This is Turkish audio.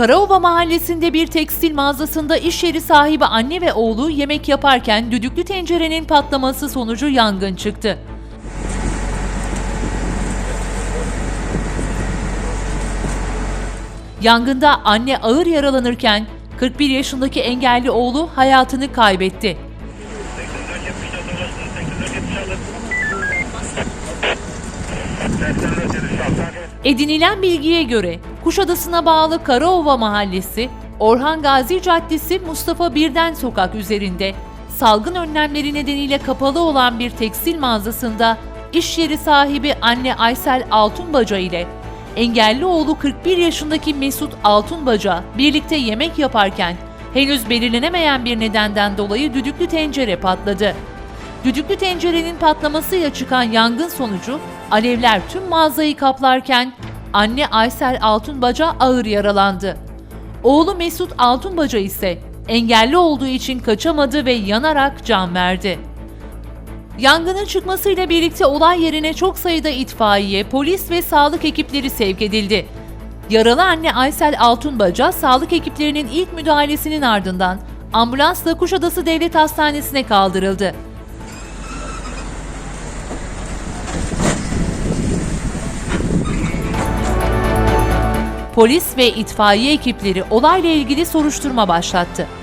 Karaova mahallesinde bir tekstil mağazasında iş yeri sahibi anne ve oğlu yemek yaparken düdüklü tencerenin patlaması sonucu yangın çıktı. Yangında anne ağır yaralanırken 41 yaşındaki engelli oğlu hayatını kaybetti. Edinilen bilgiye göre Kuşadası'na bağlı Karaova Mahallesi, Orhan Gazi Caddesi Mustafa Birden Sokak üzerinde salgın önlemleri nedeniyle kapalı olan bir tekstil mağazasında iş yeri sahibi anne Aysel Altunbaca ile engelli oğlu 41 yaşındaki Mesut Altunbaca birlikte yemek yaparken henüz belirlenemeyen bir nedenden dolayı düdüklü tencere patladı. Düdüklü tencerenin patlamasıyla çıkan yangın sonucu alevler tüm mağazayı kaplarken anne Aysel Altunbaca ağır yaralandı. Oğlu Mesut Altunbaca ise engelli olduğu için kaçamadı ve yanarak can verdi. Yangının çıkmasıyla birlikte olay yerine çok sayıda itfaiye, polis ve sağlık ekipleri sevk edildi. Yaralı anne Aysel Altunbaca sağlık ekiplerinin ilk müdahalesinin ardından ambulansla Kuşadası Devlet Hastanesi'ne kaldırıldı. Polis ve itfaiye ekipleri olayla ilgili soruşturma başlattı.